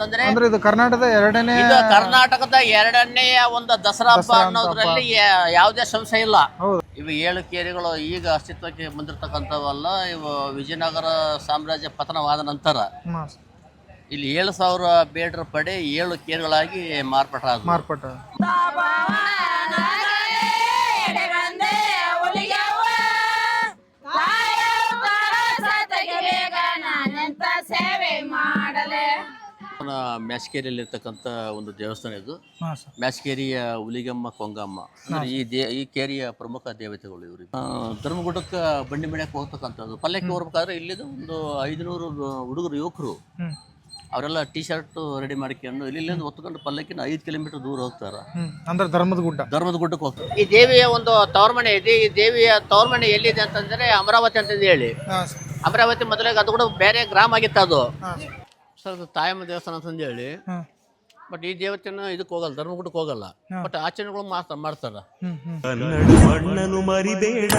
ಅಂದ್ರೆ ಇದು ಕರ್ನಾಟಕದ ಎರಡನೇ ಇದು ಕರ್ನಾಟಕದ ಎರಡನೆಯ ಒಂದು ದಸರಾ ಹಬ್ಬ ಅನ್ನೋದ್ರಲ್ಲಿ ಯಾವುದೇ ಸಂಶಯ ಇಲ್ಲ. ಇವು ಏಳು ಕೇರಿಗಳು ಈಗ ಅಸ್ತಿತ್ವಕ್ಕೆ ಬಂದಿರತಕ್ಕಂಥವಲ್ಲ ಇವು ವಿಜಯನಗರ ಸಾಮ್ರಾಜ್ಯ ಪತನವಾದ ನಂತರ ಇಲ್ಲಿ ಏಳು ಸಾವಿರ ಬೇಡರ ಪಡೆ ಏಳು ಕೇರಿಗಳಾಗಿ ಮಾರ್ಪಟ್ಟ ಮಾರ್ಪಟ್ಟ ಮ್ಯಾಸ್ಕೇರಿಯಲ್ಲಿ ಇರ್ತಕ್ಕಂಥ ಒಂದು ದೇವಸ್ಥಾನ ಇದು. ಹಾಂ ಸರ್. ಮ್ಯಾಸ್ಕೇರಿಯ ಹುಲಿಗಮ್ಮ ಕೊಂಗಮ್ಮ. ಅಂದ್ರೆ ಈ ದೇ ಈ ಕೇರಿಯ ಪ್ರಮುಖ ದೇವತೆಗಳು ಇವರು ಧರ್ಮಗುಡಕ್ಕೆ ಬಂಡಿ ಮೇಳಕ್ಕೆ ಹೋಗ್ತಕ್ಕಂಥದ್ದು. ಪಲ್ಲಕ್ಕಿ ಹೋಗ್ಬೇಕಾದ್ರೆ ಇಲ್ಲಿದು ಒಂದು ಐದುನೂರು ಹುಡುಗರು ಯುವಕರು. ಅವರೆಲ್ಲ ಟಿ ಶರ್ಟ್ ರೆಡಿ ಮಾಡ್ಕೊಂಡು ಇಲ್ಲಿಂದ ಹೊತ್ಕೊಂಡು ಪಲ್ಲಕ್ಕಿನ ಐದು ಕಿಲೋಮೀಟರ್ ದೂರ ಹೋಗ್ತಾರ. ಅಂದ್ರೆ ಧರ್ಮದ ಗುಡ್ಡ. ಧರ್ಮದ ಗುಡ್ಡಕ್ಕೆ ಹೋಗ್ತಾರೆ. ಈ ದೇವಿಯ ಒಂದು ತವರ್ಮನೆ ಇದೆ. ಈ ದೇವಿಯ ತವರ್ಮನೆ ಎಲ್ಲಿದೆ ಅಂತಂದ್ರೆ ಅಮರಾವತಿ ಅಂತ ಹೇಳಿ. ಅಮರಾವತಿ ಮೊದಲಿಗೆ ಅದು ಕೂಡ ಬೇರೆ ಗ್ರಾಮ ಆಗಿತ್ತು ಅದು. ಹಾಂ ಸರ್ ಅದು ತಾಯಮ್ಮ ದೇವಸ್ಥಾನ ಅಂತಂದು ಹೇಳಿ ಬಟ್ ಈ ದೇವತೆನ ಇದಕ್ಕೆ ಹೋಗಲ್ಲ ಧರ್ಮಗುಡಕ್ಕೆ ಹೋಗಲ್ಲ. ಬಟ್ ಆಚರಣೆಗಳು ಮಾಡ್ತಾರ ಮಾಡ್ತಾರೆ. ಹ್ಮ್ ಹ್ಮ್. ಕನ್ನಡ ಮಣ್ಣನು ಮರಿಬೇಡ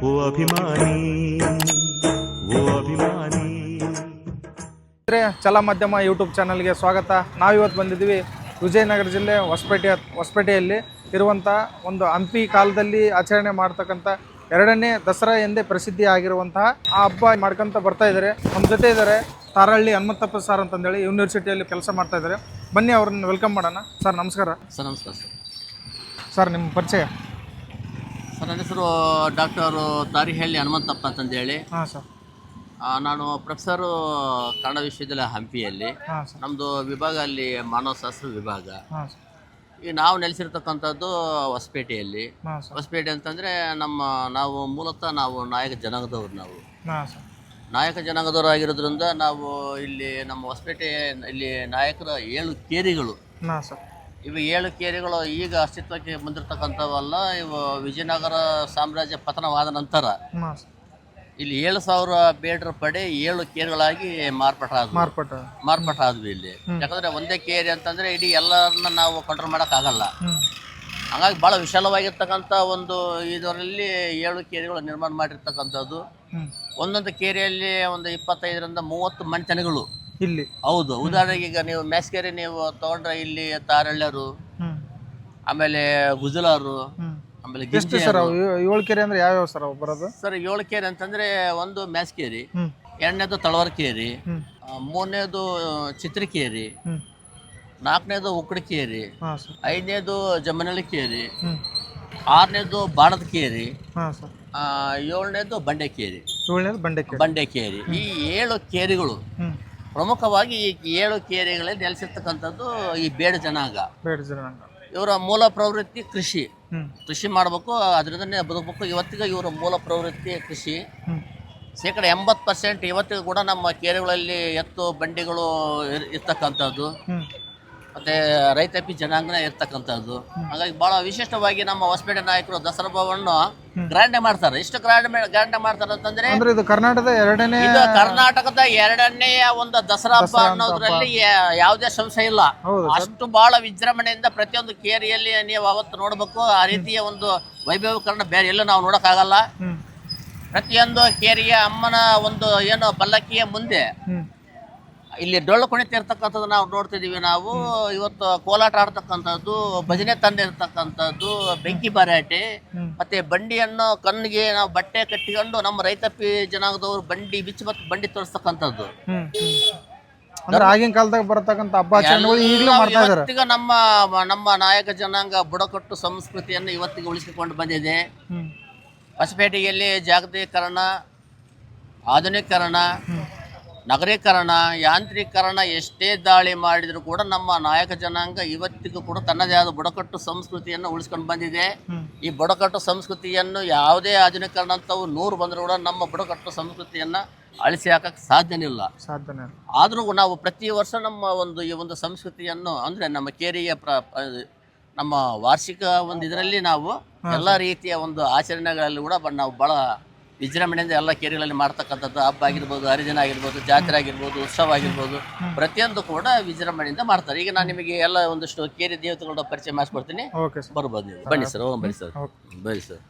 ಓ ಅಭಿಮಾನಿ ಓ ಅಭಿಮಾನಿ. ಅಂದ್ರೆ ಚಲ ಮಾಧ್ಯಮ ಯೂಟ್ಯೂಬ್ ಚಾನಲ್ಗೆ ಸ್ವಾಗತ. ನಾವಿವತ್ತು ಬಂದಿದ್ವಿ ವಿಜಯನಗರ ಜಿಲ್ಲೆ ಹೊಸಪೇಟೆ ಹೊಸಪೇಟೆಯಲ್ಲಿ ಇರುವಂಥ ಒಂದು ಹಂಪಿ ಕಾಲದಲ್ಲಿ ಆಚರಣೆ ಮಾಡ್ತಕ್ಕಂಥ ಎರಡನೇ ದಸರಾ ಎಂದೇ ಪ್ರಸಿದ್ಧಿ ಆಗಿರುವಂತಹ ಆ ಹಬ್ಬ ಮಾಡ್ಕೊಂತ ಬರ್ತಾ ಇದ್ದಾರೆ. ನಮ್ಮ ಜೊತೆ ಇದ್ದಾರೆ ತಾರಹಳ್ಳಿ ಹನುಮಂತಪ್ಪ ಸರ್ ಅಂತಂದೇಳಿ ಯೂನಿವರ್ಸಿಟಿಯಲ್ಲಿ ಕೆಲಸ ಮಾಡ್ತಾ ಇದ್ದಾರೆ. ಬನ್ನಿ ಅವ್ರನ್ನ ವೆಲ್ಕಮ್ ಮಾಡೋಣ. ಸರ್ ನಮಸ್ಕಾರ. ಸರ್ ನಮಸ್ಕಾರ ಸರ್. ಸರ್ ನಿಮ್ಮ ಪರಿಚಯ? ಸರ್ ನನ್ನ ಹೆಸರು ಡಾಕ್ಟರ್ ತಾರಿಹಳ್ಳಿ ಹನುಮಂತಪ್ಪ ಅಂತಂದೇಳಿ. ಹಾಂ ಸರ್ ಆ, ನಾನು ಪ್ರೊಫೆಸರು ಕನ್ನಡ ವಿಶ್ವವಿದ್ಯಾಲಯ ಹಂಪಿಯಲ್ಲಿ. ಹಾಂ ಸರ್ ನಮ್ಮದು ವಿಭಾಗ ಅಲ್ಲಿ ಮಾನವಶಾಸ್ತ್ರ ವಿಭಾಗ. ಹಾಂ ಸರ್ ಈಗ ನಾವು ನೆಲೆಸಿರ್ತಕ್ಕಂಥದ್ದು ಹೊಸಪೇಟೆಯಲ್ಲಿ. ಹಾಂ ಸರ್. ಹೊಸಪೇಟೆ ಅಂತಂದರೆ ನಮ್ಮ ನಾವು ಮೂಲತಃ ನಾವು ನಾಯಕ ಜನಾಂಗದವ್ರು ನಾವು. ಹಾಂ ಸರ್. ನಾಯಕ ಜನಾಂಗದವರು ಆಗಿರೋದ್ರಿಂದ ನಾವು ಇಲ್ಲಿ ನಮ್ಮ ಹೊಸಪೇಟೆ ಇಲ್ಲಿ ನಾಯಕರ ಏಳು ಕೇರಿಗಳು. ಹಾಂ ಸರ್. ಇವು ಏಳು ಕೇರಿಗಳು ಈಗ ಅಸ್ತಿತ್ವಕ್ಕೆ ಬಂದಿರತಕ್ಕಂಥವಲ್ಲ ಇವು ವಿಜಯನಗರ ಸಾಮ್ರಾಜ್ಯ ಪತನವಾದ ನಂತರ. ಹಾಂ ಸರ್. ಇಲ್ಲಿ ಏಳು ಸಾವಿರ ಬೇಡರ ಪಡೆ ಏಳು ಕೇರಿಗಳಾಗಿ ಮಾರ್ಪಾಟ ಮಾರ್ಪಾಟ. ಮಾರ್ಪಾಟ ಆದ್ವಿ ಇಲ್ಲಿ. ಯಾಕಂದ್ರೆ ಒಂದೇ ಕೇರಿ ಅಂತಂದ್ರೆ ಇಡೀ ಎಲ್ಲರನ್ನ ನಾವು ಕಂಟ್ರೋಲ್ ಮಾಡೋಕ್ಕಾಗಲ್ಲ. ಆಗಲ್ಲ ಹಾಗಾಗಿ ಭಾಳ ವಿಶಾಲವಾಗಿರ್ತಕ್ಕಂಥ ಒಂದು ಇದರಲ್ಲಿ ಏಳು ಕೇರಿಗಳು ನಿರ್ಮಾಣ ಮಾಡಿರ್ತಕ್ಕಂಥದ್ದು. ಒಂದೊಂದು ಕೇರಿಯಲ್ಲಿ ಒಂದು ಇಪ್ಪತ್ತೈದರಿಂದ ಮೂವತ್ತು ಮನೆತನಗಳು ಇಲ್ಲಿ. ಹೌದು. ಉದಾಹರಣೆಗೆ ಈಗ ನೀವು ಮ್ಯಾಸ್ಕೇರಿ ನೀವು ತಗೊಂಡ್ರೆ ಇಲ್ಲಿ ತಾರಳ್ಳರು ಆಮೇಲೆ ಗುಜಲಾರು. ಆಮೇಲೆ ಎಷ್ಟು ಗಿಂಜಿ ಸರ್ ಅವು? ಏಳು ಕೆರೆ ಅಂದ್ರೆ ಯಾವ್ಯಾವ ಸರ್ ಅವು ಬರೋದು? ಸರ್ ಏಳು ಕೇರಿ ಅಂತಂದ್ರೆ ಒಂದು ಮ್ಯಾಸ್ಕೇರಿ ಹ್ಮ್. ಎರಡನೇದು ತಳವರ್ಕೇರಿ ಕೇರಿ ಹ್ಮ್. ಆ, ಮೂರನೇದು ಚಿತ್ರಕೇರಿ ಹ್ಮ್. ನಾಲ್ಕನೇದು ಉಕ್ಕಡಕೇರಿ ಕೇರಿ ಸರ್. ಐದನೇದು ಜಮನಳ್ಳಿ ಕೇರಿ ಹ್ಮ್. ಆರನೇದು ಬಾಣದ ಕೇರಿ ಹಾಂ ಸರ್. ಆ, ಏಳನೇದು ಬಂಡೆಕೇರಿ ಏಳನೇದು ಬಂಡೆಕೆರೆ ಬಂಡೆಕೇರಿ ಈ ಏಳು ಕೇರಿಗಳು ಹ್ಮ್. ಪ್ರಮುಖವಾಗಿ ಈ ಏಳು ಕೇರಿಗಳಲ್ಲಿ ನೆಲೆಸಿರ್ತಕ್ಕಂಥದ್ದು ಈ ಬೇಡ ಜನಾಂಗ. ಬೇಡ ಜನಾಂಗ. ಇವರ ಮೂಲ ಪ್ರವೃತ್ತಿ ಕೃಷಿ. ಕೃಷಿ ಮಾಡಬೇಕು ಅದರಿಂದನೇ ಬದುಕಬೇಕು. ಇವತ್ತಿಗೆ ಇವರ ಮೂಲ ಪ್ರವೃತ್ತಿ ಕೃಷಿ. ಶೇಕಡ ಎಂಬತ್ತು ಪರ್ಸೆಂಟ್ ಇವತ್ತಿಗೂ ಕೂಡ ನಮ್ಮ ಕೆರೆಗಳಲ್ಲಿ ಎತ್ತು ಬಂಡಿಗಳು ಇರ್- ಇರ್ತಕ್ಕಂಥದ್ದು. ಮತ್ತೆ ರೈತಾಪಿ ಜನಾಂಗನ ಇರ್ತಕ್ಕಂಥದ್ದು. ಹಾಗಾಗಿ ಬಹಳ ವಿಶಿಷ್ಟವಾಗಿ ನಮ್ಮ ಹೊಸಪೇಟೆ ನಾಯಕರು ದಸರಾ ಹಬ್ಬವನ್ನು ಗ್ರ್ಯಾಂಡ್ ಮಾಡ್ತಾರೆ. ಇಷ್ಟು ಗ್ರ್ಯಾಂಡ್ ಗ್ರ್ಯಾಂಡ್ ಮಾಡ್ತಾರೆ ಅಂತಂದ್ರೆ ಅಂದ್ರೆ ಇದು ಕರ್ನಾಟಕದ ಎರಡನೇ ಇದು ಕರ್ನಾಟಕದ ಎರಡನೆಯ ಒಂದು ದಸರಾ ಹಬ್ಬ ಅನ್ನೋದ್ರಲ್ಲಿ ಯಾವುದೇ ಸಂಶಯ ಇಲ್ಲ. ಅಷ್ಟು ಬಹಳ ವಿಜೃಂಭಣೆಯಿಂದ ಪ್ರತಿಯೊಂದು ಕೇರಿಯಲ್ಲಿ ನೀವು ಅವತ್ತು ನೋಡಬೇಕು. ಆ ರೀತಿಯ ಒಂದು ವೈಭವೀಕರಣ ಬೇರೆ ಎಲ್ಲೂ ನಾವು ನೋಡೋಕ್ಕಾಗಲ್ಲ. ಆಗಲ್ಲ ಪ್ರತಿಯೊಂದು ಕೇರಿಯ ಅಮ್ಮನ ಒಂದು ಏನು ಪಲ್ಲಕ್ಕಿಯ ಮುಂದೆ ಇಲ್ಲಿ ಡೊಳ್ಳು ಕುಣಿತ ಕುಣಿತಿರ್ತಕ್ಕಂಥದ್ದು ನಾವು ನೋಡ್ತಿದೀವಿ ನಾವು ಇವತ್ತು ಕೋಲಾಟ ಆಡ್ತಕ್ಕಂಥದ್ದು ಭಜನೆ ತಂದಿರ್ತಕ್ಕಂಥದ್ದು ಬೆಂಕಿ ಬರಾಟೆ ಮತ್ತೆ ಬಂಡಿಯನ್ನು ಕಣ್ಣಿಗೆ ನಾವು ಬಟ್ಟೆ ಕಟ್ಟಿಕೊಂಡು ನಮ್ಮ ರೈತಪಿ ಜನಾಂಗದವರು ಬಂಡಿ ಬಿಚ್ಚಿ ಮತ್ತು ಬಂಡಿ ತೋರಿಸ್ತಕ್ಕಂಥದ್ದು. ಅಂದ್ರೆ ಆಗಿನ ಕಾಲದಾಗ ಬರತಕ್ಕಂಥ ಹಬ್ಬ ಆಚರಣೆಗಳು ಈಗಲೂ ಮಾಡ್ತಾ ಇದಾರೆ. ಇವತ್ತಿಗೂ ನಮ್ಮ ನಮ್ಮ ನಾಯಕ ಜನಾಂಗ ಬುಡಕಟ್ಟು ಸಂಸ್ಕೃತಿಯನ್ನು ಇವತ್ತಿಗೆ ಉಳಿಸಿಕೊಂಡು ಬಂದಿದೆ. ಹೊಸಪೇಟೆಯಲ್ಲಿ ಜಾಗತೀಕರಣ ಆಧುನೀಕರಣ ನಗರೀಕರಣ ಯಾಂತ್ರೀಕರಣ ಎಷ್ಟೇ ದಾಳಿ ಮಾಡಿದರೂ ಕೂಡ ನಮ್ಮ ನಾಯಕ ಜನಾಂಗ ಇವತ್ತಿಗೂ ಕೂಡ ತನ್ನದೇ ಆದ ಬುಡಕಟ್ಟು ಸಂಸ್ಕೃತಿಯನ್ನು ಉಳಿಸ್ಕೊಂಡು ಬಂದಿದೆ. ಈ ಬುಡಕಟ್ಟು ಸಂಸ್ಕೃತಿಯನ್ನು ಯಾವುದೇ ಆಧುನೀಕರಣ ಅಂತವು ನೂರು ಬಂದರೂ ಕೂಡ ನಮ್ಮ ಬುಡಕಟ್ಟು ಸಂಸ್ಕೃತಿಯನ್ನು ಅಳಿಸಿ ಹಾಕಕ್ಕೆ ಸಾಧ್ಯನಿಲ್ಲ. ಸಾಧ್ಯ. ಆದರೂ ನಾವು ಪ್ರತಿ ವರ್ಷ ನಮ್ಮ ಒಂದು ಈ ಒಂದು ಸಂಸ್ಕೃತಿಯನ್ನು ಅಂದರೆ ನಮ್ಮ ಕೇರಿಯ ಪ್ರ ನಮ್ಮ ವಾರ್ಷಿಕ ಒಂದು ಇದರಲ್ಲಿ ನಾವು ಎಲ್ಲ ರೀತಿಯ ಒಂದು ಆಚರಣೆಗಳಲ್ಲಿ ಕೂಡ ನಾವು ಭಾಳ ವಿಜೃಂಭಣೆಯಿಂದ ಎಲ್ಲ ಕೇರಿಗಳಲ್ಲಿ ಮಾಡ್ತಕ್ಕಂಥದ್ದು ಹಬ್ಬ ಆಗಿರ್ಬೋದು ಹರಿದಿನ ಆಗಿರ್ಬೋದು ಜಾತ್ರೆ ಆಗಿರ್ಬೋದು ಉತ್ಸವ ಆಗಿರ್ಬೋದು ಪ್ರತಿಯೊಂದು ಕೂಡ ವಿಜೃಂಭಣೆಯಿಂದ ಮಾಡ್ತಾರೆ. ಈಗ ನಾನು ನಿಮಗೆ ಎಲ್ಲ ಒಂದಷ್ಟು ಕೇರಿ ದೇವತೆಗಳ ಪರಿಚಯ ಮಾಡಿಸ್ಕೊಡ್ತೀನಿ. ಓಕೆ ಸರ್ ಬರ್ಬೋದು ನೀವು. ಬನ್ನಿ ಸರ್ ಹೋಗಿ ಬನ್ನಿ ಸರ್ ಬನ್ನಿ ಸರ್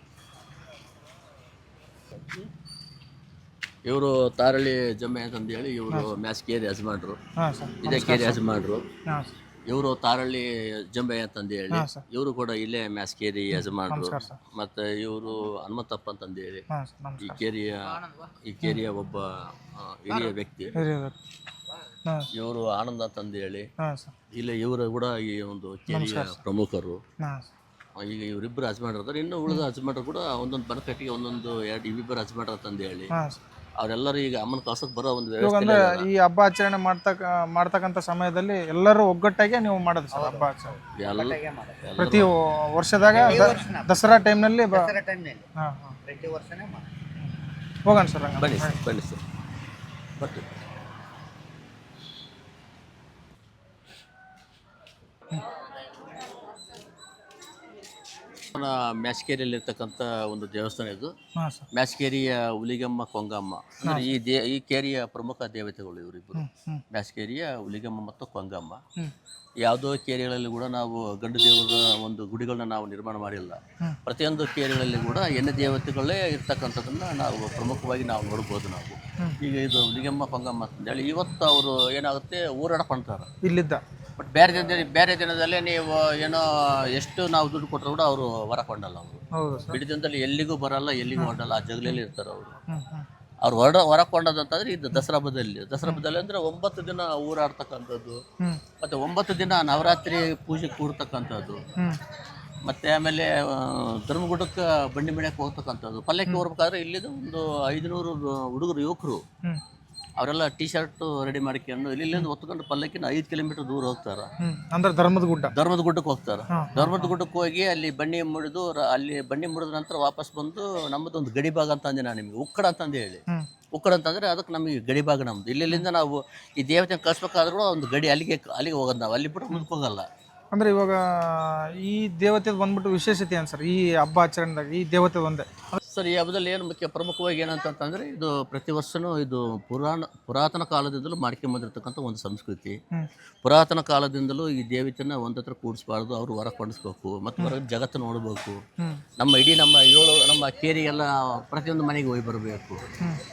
ಇವರು ತಾರಳಿ ಜಮ್ಮೆ ಅಂತಂದೇಳಿ ಇವರು ಮ್ಯಾಸ್ ಕೇರಿ ಯಜಮಾನ್ರು. ಇದೇ ಕೇರಿ ಯಜಮಾನ್ರು. ಇವರು ತಾರಳ್ಳಿ ಜಂಬೆ ಅಂತಂದು ಹೇಳಿ ಇವರು ಕೂಡ ಇಲ್ಲೇ ಮ್ಯಾಸ್ ಕೇರಿ ಯಜಮಾನ್ರು. ನಮಸ್ಕಾರ ಮತ್ತೆ ಇವರು ಹನುಮಂತಪ್ಪ ಅಂತಂದು ಹೇಳಿ. ಸರ್ ಈ ನಮಸ್ಕಾರ ಕೇರಿಯ ಈ ಕೇರಿಯ ಒಬ್ಬ ಆ, ಹಿರಿಯ ವ್ಯಕ್ತಿ. ಹಿರಿಯರು ಹಾಂ ಇವರು ಆನಂದ ಅಂತಂದು ಹೇಳಿ. ಸರ್. ಇಲ್ಲಿ ಇವರು ಕೂಡ ಈ ಒಂದು ಕೇರಿಯ ಪ್ರಮುಖರು. ಹಾಂ ಈಗ ಇವರಿಬ್ಬರು ಹಜಮಾಡ್ರು ಇನ್ನು ಉಳಿದ ಹಜಮಾಡ್ರು ಕೂಡ ಒಂದೊಂದು ಬನಕಟ್ಟಿಗೆ ಒಂದೊಂದು ಎರಡು ಇವಿಬ್ಬರು ಹಜಮಾಡ್ರು ಅಂತಂದೇಳಿ ಹೇಳಿ. ಸರ್. ಅವರೆಲ್ಲರೂ ಈಗ ಅಮ್ಮನ ಕಳ್ಸಕ್ ಬರೋ ಒಂದು ಇವಾಗ ವ್ಯವಸ್ಥೆ ಅಂದ್ರೆ ಈ ಹಬ್ಬ ಆಚರಣೆ ಮಾಡ್ತಕ್ಕ ಮಾಡ್ತಕ್ಕಂಥ ಸಮಯದಲ್ಲಿ ಎಲ್ಲರೂ ಒಗ್ಗಟ್ಟಾಗೆ ನೀವು ಮಾಡೋದು ಸರ್ ಹಬ್ಬ ಆಚರಣೆ. ಎಲ್ಲ ಪ್ರತಿ ವರ್ಷದಾಗ ದ- ದಸರಾ ಟೈಮ್ನಲ್ಲಿ ಹಾಂ ಹಾಂ. ಪ್ರತಿ ವರ್ಷನೇ ಹೋಗೋಣ ಸರ್ ಹಂಗಾದ್ರೆ. ಬನ್ನಿ ಸರ್ ಬನ್ನಿ ಸರ್. ಬರ್ತೀವಿ. ಮ್ಯಾಸ್ಕೇರಿಯಲ್ಲಿರ್ತಕ್ಕಂಥ ಒಂದು ದೇವಸ್ಥಾನ ಇದು. ಹಾಂ ಸರ್. ಮ್ಯಾಸ್ಕೇರಿಯ ಹುಲಿಗಮ್ಮ ಕೊಂಗಮ್ಮ. ಅಂದ್ರೆ ಈ ದೇ ಈ ಕೇರಿಯ ಪ್ರಮುಖ ದೇವತೆಗಳು ಇವರಿಬ್ಬರು ಮ್ಯಾಸ್ಕೇರಿಯ ಹುಲಿಗಮ್ಮ ಮತ್ತು ಕೊಂಗಮ್ಮ. ಯಾವುದೋ ಕೇರಿಗಳಲ್ಲಿ ಕೂಡ ನಾವು ಗಂಡು ದೇವರ ಒಂದು ಗುಡಿಗಳನ್ನ ನಾವು ನಿರ್ಮಾಣ ಮಾಡಿಲ್ಲ. ಹ್ಮ್. ಪ್ರತಿಯೊಂದು ಕೇರಿಗಳಲ್ಲಿ ಕೂಡ ಹೆಣ್ಣು ದೇವತೆಗಳೇ ಇರ್ತಕ್ಕಂಥದ್ದನ್ನ ನಾವು ಪ್ರಮುಖವಾಗಿ ನಾವು ನೋಡ್ಬೋದು ನಾವು. ಈಗ ಇದು ಹುಲಿಗಮ್ಮ ಕೊಂಗಮ್ಮ ಅಂತಂದೇಳಿ ಇವತ್ತು ಅವರು ಏನಾಗುತ್ತೆ ಊರಾಡ್ಕೊಂತಾರೆ ಇಲ್ಲಿದ್ದ. ಬಟ್ ಬೇರೆ ದಿನದಲ್ಲಿ ಬೇರೆ ದಿನದಲ್ಲೇ ನೀವು ಏನೋ ಎಷ್ಟು ನಾವು ದುಡ್ಡು ಕೊಟ್ಟರು ಕೂಡ ಅವರು ಹೊರ ಕೊಂಡಲ್ಲ ಅವರು. ಹೌದು ಸರ್. ಬಿಡಿ ದಿನದಲ್ಲಿ ಎಲ್ಲಿಗೂ ಬರಲ್ಲ ಎಲ್ಲಿಗೂ ಹೊರಡಲ್ಲ ಆ ಜಗಲಲ್ಲಿ ಇರ್ತಾರೆ ಅವರು. ಅವ್ರು ಹೊರ ಹೊರಕೊಂಡದಂತಂದ್ರೆ ಇದು ದಸರಾ ಹಬ್ಬದಲ್ಲಿ ದಸರಾ ಹಬ್ಬದಲ್ಲಿ ಅಂದ್ರೆ ಒಂಬತ್ತು ದಿನ ಊರಾಡ್ತಕ್ಕಂಥದ್ದು ಮತ್ತೆ ಒಂಬತ್ತು ದಿನ ನವರಾತ್ರಿ ಪೂಜೆ ಕೂಡ್ತಕ್ಕಂಥದ್ದು ಮತ್ತೆ ಆಮೇಲೆ ಆ, ಧರ್ಮಗುಡಕ್ಕೆ ಬಂಡಿ ಮೇಳಕ್ಕೆ ಹೋಗ್ತಕ್ಕಂಥದ್ದು. ಪಲ್ಲಕ್ಕಿ ಹೋಗ್ಬೇಕಾದ್ರೆ ಇಲ್ಲಿದ್ದು ಒಂದು ಐದುನೂರು ಹುಡುಗರು ಯುವಕರು ಅವರೆಲ್ಲ ಟೀ ಶರ್ಟ್ ರೆಡಿ ಮಾಡ್ಕೊಂಡು ಇಲ್ಲಿಂದ ಹೊತ್ಕೊಂಡು ಪಲ್ಲಕ್ಕಿನ ಐದು ಕಿಲೋಮೀಟರ್ ದೂರ ಹೋಗ್ತಾರ. ಅಂದ್ರೆ ಧರ್ಮದ ಗುಡ್ಡ. ಧರ್ಮದ ಗುಡ್ಡಕ್ಕೆ ಹೋಗ್ತಾರ. ಧರ್ಮದ ಗುಡ್ಡಕ್ಕೆ ಹೋಗಿ ಅಲ್ಲಿ ಬನ್ನಿ ಮುಡಿದು ಅಲ್ಲಿ ಬನ್ನಿ ಮುಡಿದ ನಂತರ ವಾಪಸ್ ಬಂದು ನಮ್ಮದೊಂದು ಗಡಿಭಾಗ ಅಂತ ಅಂದೆ ನಾನು ನಿಮಗೆ ಉಕ್ಕಡ ಅಂತಂದು ಹೇಳಿ. ಉಕ್ಕಡ ಅಂತಂದ್ರೆ ಅದಕ್ಕೆ ನಮಗೆ ಗಡಿಭಾಗ ನಮ್ದು. ಇಲ್ಲಿಂದ ನಾವು ಈ ದೇವತೆ ಕಳಿಸ್ಬೇಕಾದ್ರೂ ಕೂಡ ಒಂದು ಗಡಿ ಅಲ್ಲಿಗೆ ಅಲ್ಲಿಗೆ ಹೋಗೋದು ನಾವು ಅಲ್ಲಿ ಬಿಟ್ಟು ಮುಂದಕ್ಕೆ ಹೋಗಲ್ಲ. ಅಂದ್ರೆ ಇವಾಗ ಈ ದೇವತೆ ಬಂದ್ಬಿಟ್ಟು ವಿಶೇಷತೆ ಏನು ಸರ್? ಈ ಹಬ್ಬ ಆಚರಣೆದಾಗ ಈ ದೇವತೆ ಒಂದೇ. ಸರ್ ಈ ಹಬ್ಬದಲ್ಲಿ ಏನು ಮುಖ್ಯ ಪ್ರಮುಖವಾಗಿ ಏನಂತಂತಂದ್ರೆ ಇದು ಪ್ರತಿ ವರ್ಷನೂ ಇದು ಪುರಾಣ ಪುರಾತನ ಕಾಲದಿಂದಲೂ ಮಾಡ್ಕೊಂಬಂದಿರ್ತಕ್ಕಂಥ ಒಂದು ಸಂಸ್ಕೃತಿ. ಪುರಾತನ ಕಾಲದಿಂದಲೂ ಈ ದೇವತೆನ ಒಂದತ್ರ ಹತ್ರ ಕೂಡಿಸ್ಬಾರ್ದು ಅವರು ಹೊರ ಕೊಂಡಿಸ್ಬೇಕು ಮತ್ತು ಹೊರಗೆ ಜಗತ್ತು ನೋಡಬೇಕು. ನಮ್ಮ ಇಡೀ ನಮ್ಮ ಏಳು ನಮ್ಮ ಕೇರಿಗೆಲ್ಲ ಪ್ರತಿಯೊಂದು ಮನೆಗೆ ಹೋಗಿ ಬರಬೇಕು.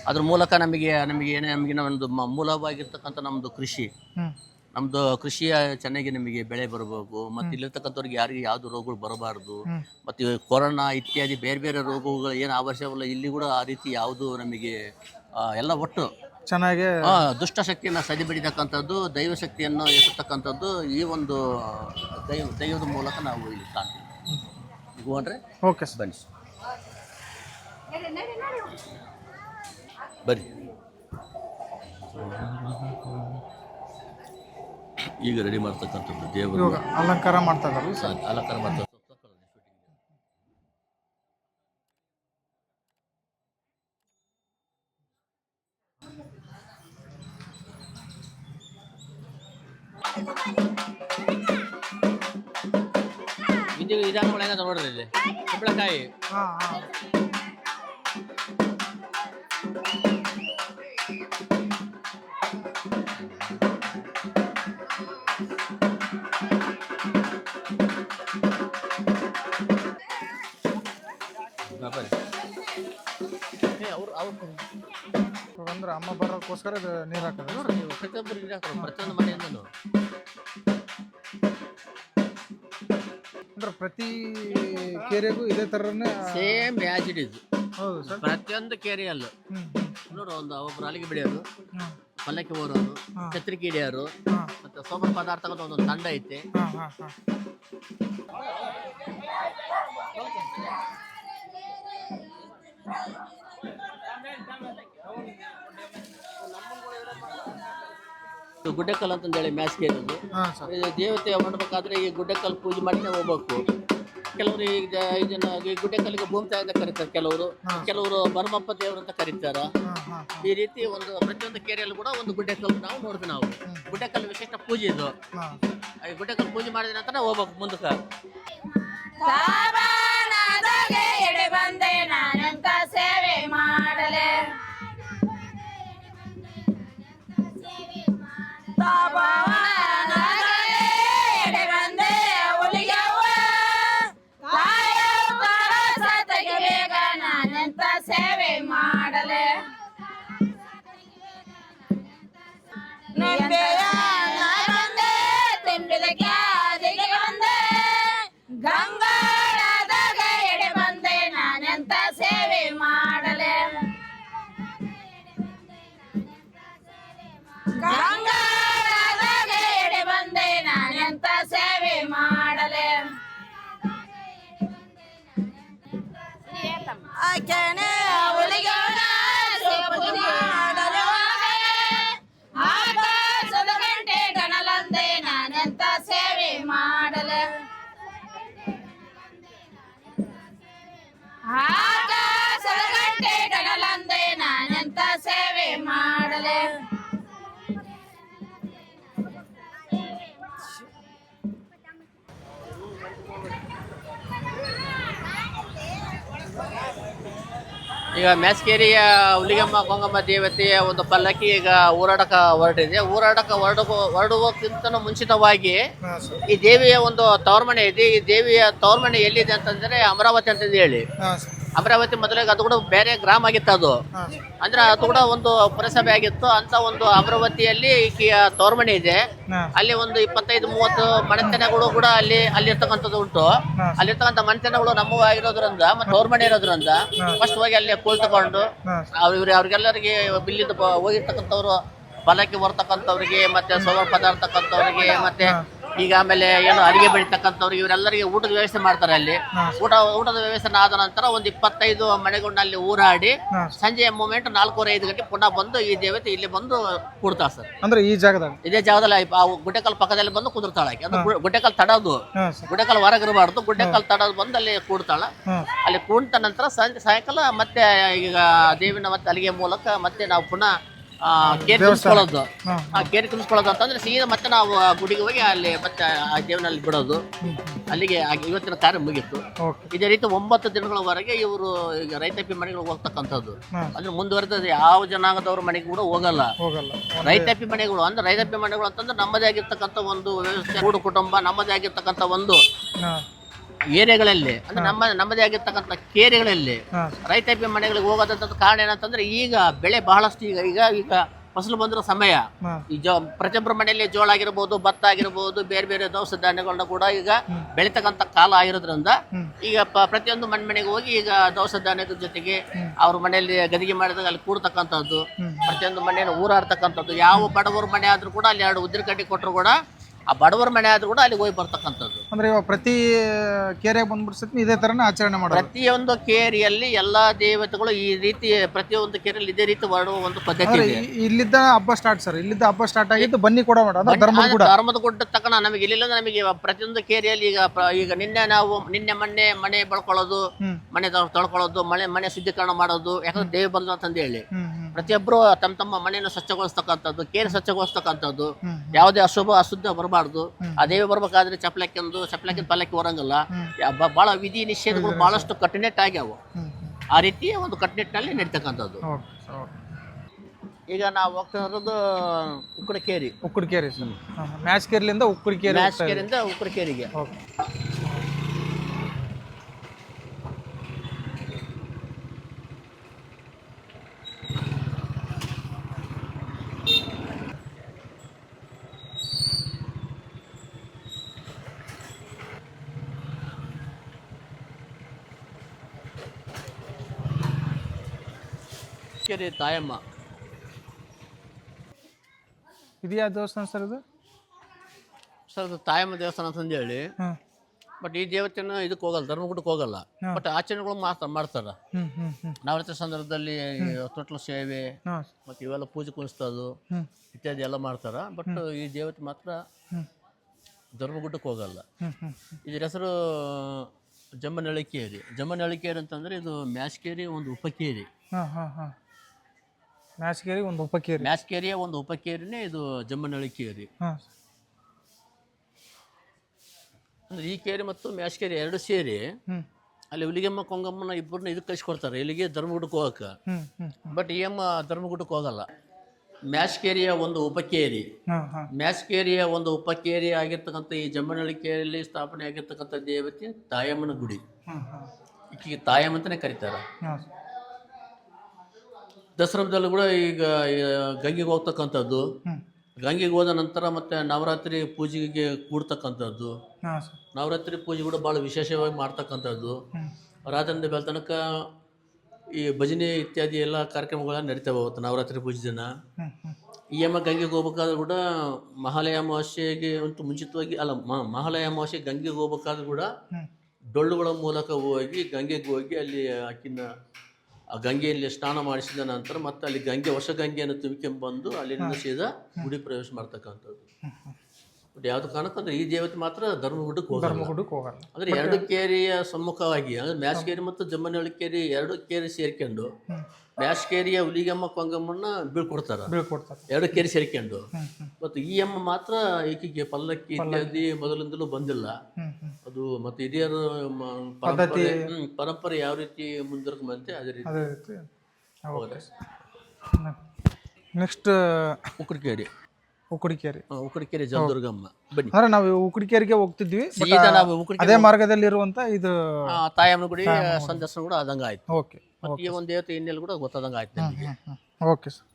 ಅದ್ರ ಮೂಲಕ ನಮಗೆ ನಮಗೆ ಏನೇ ನಮಗಿನ ಒಂದು ಮೂಲವಾಗಿರ್ತಕ್ಕಂಥ ನಮ್ಮದು ಕೃಷಿ. ಹ್ಞೂ ನಮ್ಮದು ಕೃಷಿಯ ಚೆನ್ನಾಗಿ ನಮಗೆ ಬೆಳೆ ಬರಬೇಕು ಮತ್ತೆ ಇಲ್ಲಿರ್ತಕ್ಕಂಥವ್ರಿಗೆ ಯಾರಿಗೆ ಯಾವ್ದು ರೋಗಗಳು ಬರಬಾರ್ದು. ಮತ್ತೆ ಕೊರೋನಾ ಇತ್ಯಾದಿ ಬೇರೆ ಬೇರೆ ರೋಗಗಳು ಏನು ಅವಶ್ಯವಲ್ಲ ಇಲ್ಲಿ ಕೂಡ ಆ ರೀತಿ ಯಾವುದು ನಮಗೆ ಆ, ಎಲ್ಲ ಒಟ್ಟು. ಚೆನ್ನಾಗಿ ಆ, ದುಷ್ಟಶಕ್ತಿಯನ್ನು ಸದಿಬಿಡಿತಕ್ಕಂಥದ್ದು ದೈವ ಶಕ್ತಿಯನ್ನು ಎಸತಕ್ಕಂಥದ್ದು ಈ ಒಂದು ದೈವ ದೈವದ ಮೂಲಕ ನಾವು ಇಲ್ಲಿ ಕಾಣ್ತೀವಿ ಈಗ ಹೋಗ್ರೆ ಓಕೆ ಸರ್. ಬನ್ನಿ. ಬರ್ರಿ ಈಗ ರೆಡಿ ಮಾಡ್ತಕ್ಕಂಥದ್ದು ದೇವರು. ಇವಾಗ ಅಲಂಕಾರ ಮಾಡ್ತಾ ಇದಾರಲ್ಲ ಸರ್? ಅಲಂಕಾರ ಮಾಡ್ತಾ ಇದು ಇದಾನ ಒಳಗೆ ನೋಡ್ರಿ ಇಲ್ಲಿ? ಕುಂಬಳಕಾಯಿ. ಹಾಂ ಹಾಂ. ಅಂದ್ರೆ ಅಮ್ಮ ಇದು ನೀರು ಹಾಕೋದು. ನೋಡ್ರಿ ನೀವು ಪ್ರತಿಯೊಬ್ಬರು ನೀರು ಹಾಕ್ತಾರೆ? ಪ್ರತಿಯೊಂದು ಮನೆಯಿಂದನು? ಅಂದ್ರೆ ಪ್ರತಿ ಕೆರೆಗೂ ಇದೇ ಥರನೇ ಸೇಮ್ ಆ್ಯಸ್ ಇಟ್ ಇಸ್ ಹೌದು ಸರ್. ಪ್ರತಿಯೊಂದು ಕೇರಿಯಲ್ಲೂ. ಹ್ಞೂ ನೋಡು ಒಂದು ಒಬ್ಬರು ಅಲ್ಲಿಗೆ ಬೆಳೆಯೋರು ಹ್ಞೂ ಪಲ್ಲಕ್ಕಿ ಓರೋರು ಹಾ. ಛತ್ರಿಕೆ ಹಿಡಿಯೋರು ಹಾಂ. ಮತ್ತೆ ಪದಾರ್ಥ ಪದಾರ್ಥಗಳ ಒಂದೊಂದು ತಂಡ ಐತೆ. ಹಾಂ ಹಾಂ ಹಾಂ. ಗುಡ್ಡೆಕಲ್ ಅಂತಂದೇಳಿ ಮ್ಯಾಸ್ಗೆ ಇರೋದು. ಇದು ದೇವತೆ ಮಾಡಬೇಕಾದ್ರೆ ಈ ಗುಡ್ಡಕಲ್ ಪೂಜೆ ಮಾಡಿನೇ ಹೋಗ್ಬೇಕು. ಕೆಲವರು ಈಗ ಇದನ್ನ ಈ ಗುಡ್ಡಕಲ್ಲಿಗೆ ಭೂಮಿ ತಾಯಿ ಅಂತ ಕರೀತಾರೆ ಕೆಲವರು. ಕೆಲವರು ಬರಮಪ್ಪ ದೇವರು ಅಂತ ಕರೀತಾರ. ಈ ರೀತಿ ಒಂದು ಪ್ರತಿಯೊಂದು ಕೆರೆಯಲ್ಲೂ ಕೂಡ ಒಂದು ಗುಡ್ಡಕಲ್ ನಾವು ನೋಡ್ತೀವಿ ನಾವು. ಗುಡ್ಡಕಲ್ಲು ವಿಶಿಷ್ಟ ಪೂಜೆ ಇದು. ಈ ಗುಡ್ಡಕಲ್ ಪೂಜೆ ಮಾಡಿದ ನಂತರ ಹೋಗ್ಬೇಕು ಮುಂದಕ್ಕೆ. ಸೇವೆ ಎಡೆ ಬಂದೆ ನಾನಂತ ಸೇವೆ ಈಗ ಮ್ಯಾಸ್ಕೇರಿಯ ಹುಲಿಗಮ್ಮ ಕೊಂಗಮ್ಮ ದೇವತೆಯ ಒಂದು ಪಲ್ಲಕ್ಕಿ ಈಗ ಊರಾಡಕ ಹೊರಟಿದೆ. ಊರಾಡಕ ಹೊರಡು ಹೊರಡುವಕ್ಕಿಂತ ಮುಂಚಿತವಾಗಿ ಈ ದೇವಿಯ ಒಂದು ತವರ್ಮನೆ ಇದೆ. ಈ ದೇವಿಯ ತವರ್ಮನೆ ಎಲ್ಲಿದೆ ಅಂತಂದ್ರೆ ಅಮರಾವತಿ ಅಂತ ಹೇಳಿ. ಅಮರಾವತಿ ಮೊದಲಿಗೆ ಅದು ಕೂಡ ಬೇರೆ ಗ್ರಾಮ ಆಗಿತ್ತು ಅದು. ಅಂದ್ರೆ ಅದು ಕೂಡ ಒಂದು ಪುರಸಭೆ ಆಗಿತ್ತು. ಅಂತ ಒಂದು ಅಮರಾವತಿಯಲ್ಲಿ ಈಕೆಯ ತೋರ್ಮಣಿ ಇದೆ. ಅಲ್ಲಿ ಒಂದು ಇಪ್ಪತ್ತೈದು ಮೂವತ್ತು ಮನೆತನಗಳು ಕೂಡ ಅಲ್ಲಿ ಅಲ್ಲಿರ್ತಕ್ಕಂಥದ್ದು ಉಂಟು. ಅಲ್ಲಿರ್ತಕ್ಕಂಥ ಮನೆತನಗಳು ನಮ್ಮ ಆಗಿರೋದ್ರಿಂದ ಮತ್ತೆ ತೋರ್ಮಣಿ ಇರೋದ್ರಿಂದ ಫಸ್ಟ್ ಹೋಗಿ ಅಲ್ಲಿ ಕುಳಿತುಕೊಂಡು ಅವ್ರ ಅವ್ರಿಗೆಲ್ಲರಿಗೆ ಬಿಲ್ಲಿದ್ದು ಹೋಗಿರ್ತಕ್ಕಂಥವ್ರು ಬಲಕ್ಕೆ ಬರ್ತಕ್ಕಂಥವ್ರಿಗೆ ಮತ್ತೆ ಸೋಲ ಪದಾರ್ಥಕ್ಕಂಥವ್ರಿಗೆ ಮತ್ತೆ ಈಗ ಆಮೇಲೆ ಏನು ಅಡಿಗೆ ಬೆಳಿತಕ್ಕಂಥವ್ರು ಇವರೆಲ್ಲರಿಗೆ ಊಟದ ವ್ಯವಸ್ಥೆ ಮಾಡ್ತಾರೆ ಅಲ್ಲಿ. ಊಟ ಊಟದ ವ್ಯವಸ್ಥೆ ಆದ ನಂತರ ಒಂದು ಇಪ್ಪತ್ತೈದು ಮನೆಗೊಂಡಲ್ಲಿ ಊರಾಡಿ ಸಂಜೆ ಮೂಮೆಂಟ್ ನಾಲ್ಕೂವರೆ ಐದು ಗಂಟೆ ಪುನಃ ಬಂದು ಈ ದೇವತೆ ಇಲ್ಲಿ ಬಂದು ಕೂಡ್ತಾರೆ ಸರ್. ಅಂದ್ರೆ ಈ ಜಾಗದಾಗ? ಇದೇ ಜಾಗದಲ್ಲಿ ಆ ಗುಡ್ಡೆಕಲ್ ಪಕ್ಕದಲ್ಲಿ ಬಂದು ಕುದುರ್ತಾಳೆ ಆಕೆ. ಅದು ಗು- ಗುಡ್ಡೆಕಲ್ ತಡೋದು. ಗುಡ್ಡೆಕಲ್ ಹೊರಗಿರಬಾರ್ದು ಗುಡ್ಡೆಕಲ್ ತಡೋದು ಬಂದು ಅಲ್ಲಿ ಕೂಡ್ತಾಳ. ಅಲ್ಲಿ ಕುಂತ ನಂತರ ಸಂಜೆ ಸಾಯಂಕಾಲ ಮತ್ತೆ ಈಗ ದೇವಿನ ಮತ್ತೆ ಅಲ್ಲಿಗೆ ಮೂಲಕ ಮತ್ತೆ ನಾವು ಪುನಃ ಕೇರಿ ತುಂಬಿಸ್ಕೊಳ್ಳೋದು. ಆ ಗೇರ್ ತುಂಬಿಸ್ಕೊಳ್ಳೋದು ಅಂತಂದ್ರೆ ಸೀದಾ ಮತ್ತೆ ನಾವು ಆ ಗುಡಿಗೆ ಹೋಗಿ ಅಲ್ಲಿ ಮತ್ತೆ ಆ ದೇವನಲ್ಲಿ ಬಿಡೋದು. ಅಲ್ಲಿಗೆ ಆ ಇವತ್ತಿನ ಕಾರ್ಯ ಮುಗೀತು. ಓಕೆ. ಇದೇ ರೀತಿ ಒಂಬತ್ತು ದಿನಗಳವರೆಗೆ ಇವರು ಈಗ ರೈತಾಪಿ ಮನೆಗಳಿಗೆ ಹೋಗ್ತಕ್ಕಂಥದ್ದು. ಅಂದ್ರೆ ಮುಂದುವರೆದ ಯಾವ ಜನಾಂಗದವ್ರ ಮನೆಗೆ ಕೂಡ ಹೋಗಲ್ಲ. ರೈತಾಪಿ ಮನೆಗಳು ಅಂದ್ರೆ ರೈತಾಪಿ ಮನೆಗಳು ಅಂತಂದ್ರೆ ನಮ್ಮದೇ ಆಗಿರ್ತಕ್ಕಂಥ ಒಂದು ವ್ಯವಸ್ಥೆ ಕೂಡು ಕುಟುಂಬ ನಮ್ಮದೇ ಆಗಿರ್ತಕ್ಕಂಥ ಒಂದು. ಏರಿಯಾಗಳಲ್ಲಿ ಅಂದ್ರೆ ನಮ್ಮ ನಮ್ಮದೇ ಆಗಿರ್ತಕ್ಕಂಥ ಕೇರಿಗಳಲ್ಲಿ ರೈತಾಪಿ ಮನೆಗಳಿಗೆ ಹೋಗೋದಂತ ಕಾರಣ ಏನಂತಂದ್ರೆ ಈಗ ಬೆಳೆ ಬಹಳಷ್ಟು ಈಗ ಈಗ ಈಗ ಫಸಲು ಬಂದಿರೋ ಸಮಯ. ಈ ಜೋ ಪ್ರತಿಯೊಬ್ಬರ ಮನೆಯಲ್ಲಿ ಜೋಳ ಆಗಿರ್ಬೋದು ಭತ್ತ ಆಗಿರ್ಬೋದು ಬೇರೆ ಬೇರೆ ದವಸ ಧಾನ್ಯಗಳನ್ನ ಕೂಡ ಈಗ ಬೆಳಿತಕ್ಕಂಥ ಕಾಲ ಆಗಿರೋದ್ರಿಂದ ಈಗ ಪ್ರತಿಯೊಂದು ಮನೆ ಮನೆಗೆ ಹೋಗಿ ಈಗ ದವಸ ಧಾನ್ಯದ ಜೊತೆಗೆ ಅವ್ರ ಮನೆಯಲ್ಲಿ ಗದಿಗೆ ಮಾಡಿದಾಗ ಅಲ್ಲಿ ಕೂಡ್ತಕ್ಕಂಥದ್ದು ಪ್ರತಿಯೊಂದು ಮನೆಯನ್ನು ಊರಾಡ್ತಕ್ಕಂಥದ್ದು ಯಾವ ಬಡವರ ಮನೆ ಆದ್ರೂ ಕೂಡ ಅಲ್ಲಿ ಎರಡು ಉದ್ದಿನ ಕಡ್ಡಿ ಕೊಟ್ಟರು ಕೂಡ ಆ ಬಡವರ ಮನೆ ಆದ್ರೂ ಕೂಡ ಅಲ್ಲಿ ಹೋಗಿ ಬರ್ತಕ್ಕಂಥದ್ದು. ಅಂದ್ರೆ ಇವಾಗ ಪ್ರತಿ ಬಂದ್ಬಿಟ್ಟು ಬಂದ್ಬಿಡ್ಸತ್ತಿ ಇದೇ ತರ ಆಚರಣೆ ಮಾಡೋದು. ಪ್ರತಿಯೊಂದು ಕೇರಿಯಲ್ಲಿ ಎಲ್ಲಾ ದೇವತೆಗಳು ಈ ರೀತಿ ಪ್ರತಿಯೊಂದು ಕೇರಿಯಲ್ಲಿ ಇದೇ ರೀತಿ ಹೊರಡುವ ಒಂದು ಪದ್ಧತಿ ಅಂದ್ರೆ ಇದೆ. ಇ- ಇಲ್ಲಿದ್ದ ಹಬ್ಬ ಸ್ಟಾರ್ಟ್ ಸರ್ ಇಲ್ಲಿದ್ದ ಹಬ್ಬ ಸ್ಟಾರ್ಟ್ ಆಗಿದ್ದು ಬನ್ನಿ ಕೂಡ ಮಾಡ ಅಂದ್ರೆ ಧರ್ಮದ ಕೂಡ. ಧರ್ಮದ ಗುಡ್ಡ ತಕ್ಕನ ನಮಗೆ ಇಲ್ಲಿಲ್ಲ ನಮಗೆ ಪ್ರತಿಯೊಂದು ಕೇರಿಯಲ್ಲಿ ಈಗ ಪ್ರ- ಈಗ ನಿನ್ನೆ ನಾವು ನಿನ್ನೆ ಮೊನ್ನೆ ಮನೆ ಬಳ್ಕೊಳ್ಳೋದು ಹ್ಮ್. ಮನೆ ತೊಳ್ಕೊಳ್ಳೋದು ಮನೆ ಮನೆ ಶುದ್ಧೀಕರಣ ಮಾಡೋದು ಯಾಕಂದ್ರೆ ದೇವ ಬಂದು ಅಂತಂದು ಹೇಳಿ ಹ್ಮ್ ಹ್ಮ್. ಪ್ರತಿಯೊಬ್ಬರು ತಮ್ಮ ತಮ್ಮ ಮನೆಯನ್ನು ಸ್ವಚ್ಛಗೊಳಿಸ್ತಕ್ಕಂಥದ್ದು ಕೇರಿ ಸ್ವಚ್ಛಗೊಳಿಸ್ತಕ್ಕಂಥದ್ದು ಹ್ಮ್. ಯಾವುದೇ ಅಶುಭ ಅಶುದ್ಧ ಬರಬಾರ್ದು ಆ ಅದೇ ಬರ್ಬೇಕಾದ್ರೆ ಚಪ್ಪಲಕ್ಕೆಂದು ಚಪ್ಪಲಕ್ಕಿಂದ ಪಲ್ಲಕ್ಕಿ ಬರಂಗಿಲ್ಲ ಬಹಳ ವಿಧಿ ನಿಷೇಧಗಳು ಬಹಳಷ್ಟು ಕಟ್ಟುನಿಟ್ಟಾಗ್ಯಾವು ಆಗ್ಯಾವು. ಆ ರೀತಿ ಒಂದು ಕಟ್ಟುನಿಟ್ಟಿನಲ್ಲಿ ನಡೀತಕ್ಕಂಥದ್ದು. ಈಗ ನಾವು ಹೋಗ್ತಾ ಇರೋದು ಉಕ್ಕಡಕೇರಿ ಕೇರಿ ಉಕ್ಕುಡ್ ಕೇರಿ ಸರ್ ಮ್ಯಾಚ್ ಕೇರಿ ಕೇರಿ ತಾಯಮ್ಮ ಇದು ಯಾವ ದೇವಸ್ಥಾನ ಸರ್ ಇದು ಸರ್ ಅದು ತಾಯಮ್ಮ ದೇವಸ್ಥಾನ ಅಂತಂದು ಹೇಳಿ ಹಾಂ. ಬಟ್ ಈ ದೇವತೆನ ಇದಕ್ಕೆ ಹೋಗಲ್ಲ ಧರ್ಮಗುಡಕ್ಕೆ ಹೋಗಲ್ಲ. ಬಟ್ ಆಚರಣೆಗಳು ಮಾತ್ರ ಮಾಡ್ತಾರೆ. ನವರಾತ್ರಿ ಸಂದರ್ಭದಲ್ಲಿ ತೊಟ್ಲ ಸೇವೆ ಹಾಂ. ಮತ್ತು ಇವೆಲ್ಲ ಪೂಜೆ ಕುಣಿಸ್ತದು ಇತ್ಯಾದಿ ಎಲ್ಲ ಮಾಡ್ತಾರ. ಬಟ್ ಈ ದೇವತೆ ಮಾತ್ರ ಧರ್ಮಗುಡ್ಡಕ್ಕೆ ಹೋಗಲ್ಲ. ಇದ್ರ ಹೆಸರು ಜಮ್ಮನಳಿಕೇರಿ ಜಮ್ಮನಳಿಕೇರಿ ಅಂತಂದ್ರೆ ಇದು ಮ್ಯಾಸ್ಕೇರಿ ಒಂದು ಉಪಕೇರಿ ಹಾಂ ಹಾಂ ಹಾಂ. ಮ್ಯಾಚ್ ಕೇರಿ ಒಂದು ಉಪಕೇರಿ. ಮ್ಯಾಸ್ಕೇರಿಯ ಒಂದು ಉಪಕೇರಿನೇ ಇದು ಜಮ್ಮನಳಿಕೇರಿ ಹಾಂ. ಅಂದ್ರೆ ಈ ಕೇರಿ ಮತ್ತು ಮ್ಯಾಸ್ಕೇರಿ ಎರಡು ಸೇರಿ ಅಲ್ಲಿ ಹುಲಿಗೆಮ್ಮ ಕೊಂಗಮ್ಮನ ಇಬ್ಬರನ್ನ ಇದಕ್ಕೆ ಕಳಿಸ್ಕೊಡ್ತಾರೆ ಇಲ್ಲಿಗೆ ಧರ್ಮಗುಡಕ್ಕೆ ಹೋಗಕ್ಕೆ. ಬಟ್ ಈ ಅಮ್ಮ ಧರ್ಮಗುಡಕ್ಕೆ ಹೋಗಲ್ಲ. ಮ್ಯಾಸ್ಕೇರಿಯ ಒಂದು ಉಪಕೇರಿ. ಮ್ಯಾಸ್ಕೇರಿಯ ಒಂದು ಉಪಕೇರಿ ಆಗಿರ್ತಕ್ಕಂಥ ಈ ಜಮ್ಮನಳಿಕೆಯಲ್ಲಿ ಸ್ಥಾಪನೆ ಆಗಿರ್ತಕ್ಕಂಥ ದೇವತೆ ತಾಯಮ್ಮನ ಗುಡಿ. ಈಕೆಗೆ ತಾಯಮ್ಮ ಅಂತಲೇ ಕರೀತಾರೆ. ದಸರಾದಲ್ಲಿ ಕೂಡ ಈಗ ಗಂಗೆಗೆ ಹೋಗ್ತಕ್ಕಂಥದ್ದು. ಗಂಗೆಗೆ ಹೋದ ನಂತರ ಮತ್ತೆ ನವರಾತ್ರಿ ಪೂಜೆಗೆ ಕೂಡ್ತಕ್ಕಂಥದ್ದು. ಹಾಂ ಸರ್. ನವರಾತ್ರಿ ಪೂಜೆ ಕೂಡ ಭಾಳ ವಿಶೇಷವಾಗಿ ಮಾಡ್ತಕ್ಕಂಥದ್ದು. ರಾತ್ರಿಯಿಂದ ರಾತ್ರಿಯಿಂದ ಬೆಳ್ತನಕ ಈ ಭಜನೆ ಇತ್ಯಾದಿ ಎಲ್ಲ ಕಾರ್ಯಕ್ರಮಗಳ ನಡೀತಾವೆ ಅವತ್ತು ನವರಾತ್ರಿ ಪೂಜೆ ದಿನ. ಈ ಅಮ್ಮ ಗಂಗೆಗೆ ಹೋಗ್ಬೇಕಾದ್ರೂ ಕೂಡ ಮಹಾಲಯ ಅಮಾವಾಸ್ಯೆಗೆ ಅಂತೂ ಮುಂಚಿತವಾಗಿ ಅಲ್ಲ ಮಹಾಲಯ ಅಮಾವಾಸ್ಯೆ ಗಂಗೆಗೆ ಹೋಗ್ಬೇಕಾದ್ರೂ ಕೂಡ ಡೊಳ್ಳುಗಳ ಮೂಲಕ ಹೋಗಿ ಗಂಗೆಗೆ ಹೋಗಿ ಅಲ್ಲಿ ಆಕಿನ ಆ ಗಂಗೆಯಲ್ಲಿ ಸ್ನಾನ ಮಾಡಿಸಿದ ನಂತರ ಮತ್ತೆ ಅಲ್ಲಿ ಗಂಗೆ ಹೊಸ ಗಂಗೆಯನ್ನು ತುಂಬಿಕೊಂಡ್ಬಂದು ಅಲ್ಲಿಂದ ಸೀದಾ ಗುಡಿ ಪ್ರವೇಶ ಮಾಡ್ತಕ್ಕಂಥದ್ದು. ಬಟ್ ಯಾವ್ದು ಕಾರಣಕ್ಕಂದ್ರೆ ಈ ದೇವತೆ ಮಾತ್ರ ಧರ್ಮಗುಡ್ಡಕ್ಕೆ ಹೋಗಲ್ಲ. ಧರ್ಮಗುಡ್ಡಕ್ಕೆ ಹೋಗಲ್ಲ. ಅಂದ್ರೆ ಎರಡು ಕೇರಿಯ ಸಮ್ಮುಖವಾಗಿ ಅಂದ್ರೆ ಮ್ಯಾಸ್ಕೇರಿ ಮತ್ತು ಜಮ್ಮನಹಳ್ಳಿ ಕೇರಿ ಎರಡು ಕೇರಿ ಸೇರ್ಕೊಂಡು ಮ್ಯಾಸ್ಕೇರಿಯ ಹುಲಿಗಮ್ಮ ಕೊಂಗಮ್ಮನ್ನ ಬೀಳ್ಕೊಡ್ತಾರ. ಬೀಳ್ಕೊಡ್ತಾರೆ. ಎರಡು ಕೇರಿ ಸೇರ್ಕೊಂಡು. ಮತ್ತು ಈ ಅಮ್ಮ ಮಾತ್ರ ಈಕೆಗೆ ಪಲ್ಲಕ್ಕಿ ಇತ್ಯಾದಿ ಮೊದಲಿಂದಲೂ ಬಂದಿಲ್ಲ. ಅದು ಮತ್ತೆ ಹಿರಿಯರು ಪದ್ಧತಿ ಪರಂಪರೆ ಹ್ಮ್, ಪರಂಪರೆ ಯಾವ ರೀತಿ ಮುಂದುವರ್ಕ್ ಬಂತೆ ಅದೇ ರೀತಿ. ಅದೇ ರೀತಿ. ಓಕೆ. ನೆಕ್ಸ್ಟ್. ಉಕ್ಕಡಿಕೇರಿ ಉಕ್ಕಡಿಕೇರಿ ಉಕುಡಿಕೇರಿ ಜಲದುರ್ಗಮ್ಮ. ಬನ್ನಿ. ಅಂದ್ರೆ ನಾವು ಉಕ್ಕಡಿಕೇರಿಗೆ ಹೋಗ್ತಿದ್ವಿ but ಸೀದಾ ನಾವು ಅದೇ ಮಾರ್ಗದಲ್ಲಿ ಇರುವಂತ ಇದು ತಾಯಮ್ಮನ ಗುಡಿ ಸಂದರ್ಶನ ಕೂಡ ಆದಂಗ ಆಯ್ತು. ಓಕೆ ಮತ್ತೆ ಈ ಒಂದು ದೇವತೆ ಹಿನ್ನೆಲೆ ಕೂಡ ಗೊತ್ತಾದಂಗ ಆಯ್ತು ನಮಗೆ. Okay sir.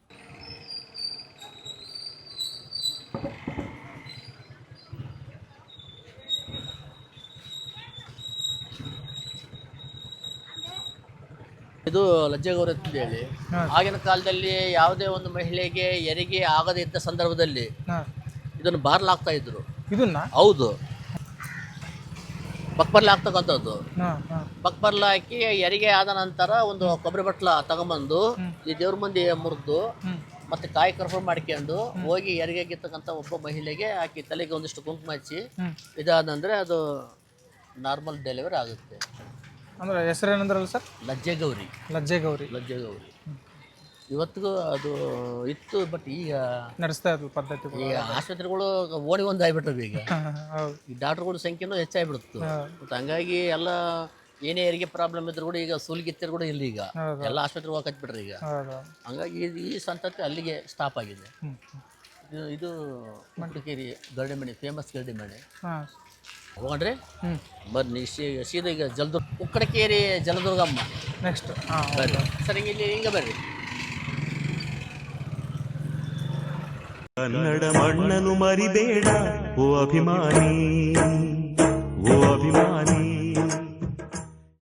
ಇದು ಲಜ್ಜೆಗೌರ ಅಂತ ಹೇಳಿ. ಆಗಿನ ಕಾಲದಲ್ಲಿ ಯಾವುದೇ ಒಂದು ಮಹಿಳೆಗೆ ಹೆರಿಗೆ ಆಗದೇ ಇದ್ದ ಸಂದರ್ಭದಲ್ಲಿ ಇದನ್ನು ಬಾರ್ಲಾಗ್ತಾ ಇದ್ರು. ಇದನ್ನ? ಹೌದು. ಬಕ್ಬರ್ಲ ಹಾಕ್ತಕ್ಕಂಥದ್ದು. ಬಕ್ಬರ್ಲ ಹಾಕಿ ಎರಿಗೆ ಆದ ನಂತರ ಒಂದು ಕೊಬ್ಬರಿ ಬಟ್ಲ ತಗೊಂಬಂದು ಈ ದೇವ್ರ ಮಂದಿ ಮುರಿದು ಮತ್ತೆ ಕಾಯಿ ಕರ್ಫರ್ ಮಾಡ್ಕೊಂಡು ಹೋಗಿ ಹೆರಿಗೆಗಿರ್ತಕ್ಕಂಥ ಒಬ್ಬ ಮಹಿಳೆಗೆ ಆಕಿ ತಲೆಗೆ ಒಂದಿಷ್ಟು ಕುಂಕುಮ ಹಚ್ಚಿ. ಇದಾದಂದ್ರೆ ಅದು ನಾರ್ಮಲ್ ಡೆಲಿವರಿ ಆಗುತ್ತೆ. ಅಂದ್ರೆ ಹೆಸರೇನಂದ್ರಲ್ಲ ಸರ್? ಲಜ್ಜೆ ಗೌರಿ ಲಜ್ಜೆ ಗೌರಿ ಲಜ್ಜೆ ಗೌರಿ ಇವತ್ತಿಗೂ ಅದು ಇತ್ತು ಬಟ್ ಈಗ ನಡೆಸ್ತಾ ಇದ್ವಿ ಪದ್ಧತಿ ಈಗ ಆಸ್ಪತ್ರೆಗಳು ಓಡಿ ಒಂದು ಆಗ್ಬಿಟ್ಟವೆ ಈಗ. ಹೌದು. ಈ ಡಾಕ್ಟ್ರುಗಳ ಸಂಖ್ಯೆನೂ ಹೆಚ್ಚಾಗ್ಬಿಡ್ತು ಮತ್ತು ಹಂಗಾಗಿ ಎಲ್ಲ ಏನೇ ಹೆರಿಗೆ ಪ್ರಾಬ್ಲಮ್ ಇದ್ರು ಕೂಡ ಈಗ ಸೂಲ್ಗಿತ್ತರು ಕೂಡ ಇಲ್ಲ ಈಗ. ಹೌದು. ಎಲ್ಲ ಆಸ್ಪತ್ರೆಗೆ ಹೋಗತ್ಬಿಟ್ರಿ ಈಗ. ಹೌದು. ಹಂಗಾಗಿ ಇದು- ಈ ಸಂತತಿ ಅಲ್ಲಿಗೆ ಸ್ಟಾಪ್ ಆಗಿದೆ. ಇದು ಇದು ಮಡಿಕೇರಿ ಗರಡಿಮಣಿ ಫೇಮಸ್ ಗರಡಿಮಣಿ ಹಾಂ. ಹೋಗಣ್ರಿ ಹ್ಞೂ ಬನ್ನಿ ಸೀದಾ ಈಗ ಜಲದುರ್ಗ ಉಕ್ಕಡಕೇರಿ ಜಲದುರ್ಗಮ್ಮ. ನೆಕ್ಸ್ಟ್ ಹಾಂ ಸರ್ ಸರಿ ಇಲ್ಲಿ ಹಿಂಗೆ ಬರ್ರಿ. ಕನ್ನಡ ಮಣ್ಣನು ಮರಿಬೇಡ ಓ ಅಭಿಮಾನಿ ಓ ಅಭಿಮಾನಿ.